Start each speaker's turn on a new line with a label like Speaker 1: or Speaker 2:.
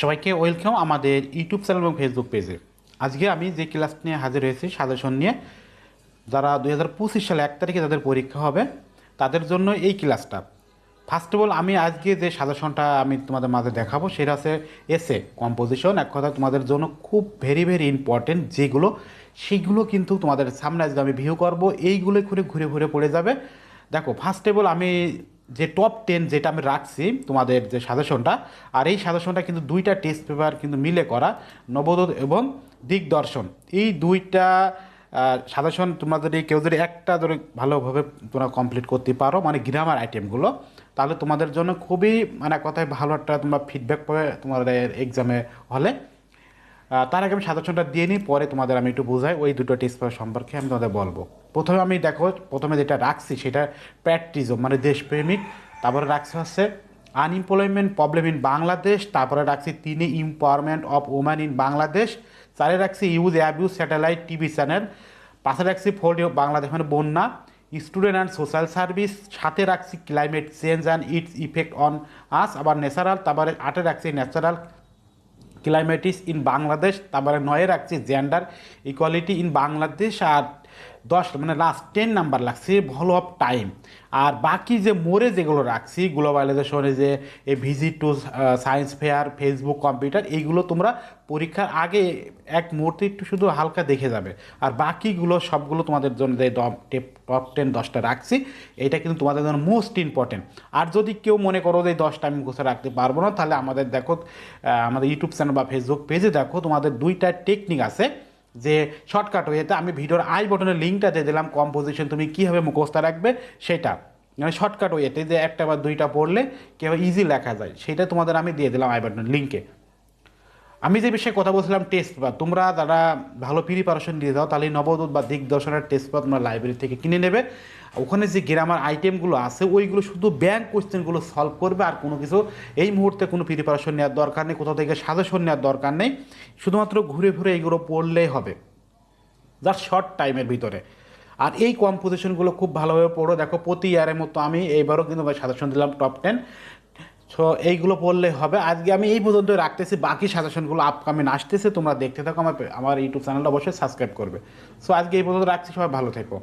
Speaker 1: সবাইকে ওয়েলকাম আমাদের YouTube channel এবং ফেসবুক পেজে। আজকে আমি যে ক্লাস নিয়ে হাজির হয়েছি, সাজেশন নিয়ে, যারা দুই হাজার পঁচিশ সালে এক তারিখে যাদের পরীক্ষা হবে, তাদের জন্য এই ক্লাসটা। ফার্স্ট অফ অল আমি আজকে যে সাজেশনটা আমি তোমাদের মাঝে দেখাবো, সেটা হচ্ছে এসে কম্পোজিশন এক কথা তোমাদের জন্য খুব ভেরি ভেরি ইম্পর্টেন্ট যেগুলো, সেগুলো কিন্তু তোমাদের সামনে আজকে আমি ভিউ করব এইগুলো ঘুরে ঘুরে ঘুরে পড়ে যাবে। দেখো ফার্স্ট অফ অল আমি যে টপ টেন যেটা আমি রাখছি তোমাদের যে সাজেশনটা আর এই সাজেশনটা কিন্তু দুইটা টেস্ট পেপার কিন্তু মিলে করা নবোদয় এবং দিগদর্শন। এই দুইটা সাজেশন তোমাদের এই কেউ যদি একটা ধরে ভালোভাবে তোমরা কমপ্লিট করতে পারো মানে গ্রামার আইটেমগুলো তাহলে তোমাদের জন্য খুবই মানে কথায় ভালো একটা তোমরা ফিডব্যাক পাবে তোমাদের এক্সামে হলে। তার আগে আমি সাজেশনটা দিয়ে নিই, পরে তোমাদের আমি একটু বোঝাই, ওই দুটো টেস্ট পেপার সম্পর্কে আমি তোমাদের বলব। প্রথমে আমি দেখো, প্রথমে যেটা রাখছি সেটা প্যাট্রিজম মানে দেশপ্রেমিক। তারপরে রাখছি হচ্ছে আনএমপ্লয়মেন্ট প্রবলেম ইন বাংলাদেশ তারপরে রাখছি তিনি empowerment of woman in Bangladesh চারে রাখছি use abuse satellite TV channel পাশে রাখছি ফোর বাংলাদেশ মানে বন্যা স্টুডেন্ট অ্যান্ড সোশ্যাল সার্ভিস সাথে রাখছি climate change and its effect on us আবার ন্যাচারাল তারপরে আটে রাখছি ন্যাচারাল ক্লাইমেটিস ইন বাংলাদেশ তারপরে নয়ে রাখছি জেন্ডার ইকুয়ালিটি ইন বাংলাদেশ আর দশ মানে লাস্ট টেন নাম্বার লাগছে ভল অফ টাইম আর বাকি যে মোরে যেগুলো রাখছি গ্লোবালাইজেশনে যে visit to science fair Facebook computer এইগুলো তোমরা পরীক্ষার আগে এক মুহূর্তে একটু শুধু হালকা দেখে যাবে। আর বাকিগুলো সবগুলো তোমাদের জন্য যে টপ টেন দশটা রাখছি, এটা কিন্তু তোমাদের জন্য মোস্ট ইম্পর্টেন্ট আর যদি কেউ মনে করো যে দশটা আমি গোছা রাখতে পারব না, তাহলে আমাদের দেখো আমাদের ইউটিউব চ্যানেল বা ফেসবুক পেজে দেখো, তোমাদের দুইটা টেকনিক আছে। যে শর্টকাট ওয়েতে আমি ভিডিওর আই বটনের লিঙ্কটা দিয়ে দিলাম কম্পোজিশন তুমি কীভাবে মুখস্থ রাখবে সেটা। মানে শর্টকাট ওয়েতে যে একটা বা দুইটা পড়লে কীভাবে ইজি লেখা যায়, সেটা তোমাদের আমি দিয়ে দিলাম আই বটনের লিঙ্কে আমি যে বিষয়ে কথা বলছিলাম টেস্ট পেপার তোমরা যারা ভালো প্রিপারেশন দিয়ে দাও তাহলে নবদূত বা দিগদর্শনের টেস্ট পেপার তোমরা লাইব্রেরি থেকে কিনে নেবে। ওখানে যে গ্রামার আইটেমগুলো আছে, ওইগুলো শুধু ব্যাংক কোয়েশ্চেনগুলো সলভ করবে আর কোনো কিছু এই মুহূর্তে কোনো প্রিপারেশন নেওয়ার দরকার নেই কোথাও থেকে সাজেশন নেওয়ার দরকার নেই। শুধুমাত্র ঘুরে ঘুরে এইগুলো পড়লেই হবে। জাস্ট শর্ট টাইমের ভিতরে। আর এই কম্পোজিশনগুলো খুব ভালোভাবে পড়ো। দেখো, প্রতি ইয়ারের মতো আমি এইবারও কিন্তু সাজেশন দিলাম টপ টেন সো এইগুলো পড়লে হবে। আজকে আমি এই পর্যন্ত রাখতেছি। বাকি সাজেশনগুলো আপকামিং আসতেছে। তোমরা দেখতে থাকো। আমার আমার ইউটিউব চ্যানেলটা অবশ্যই সাবস্ক্রাইব করবে। সো আজকে এই পর্যন্ত রাখছি। সবাই ভালো থেকো।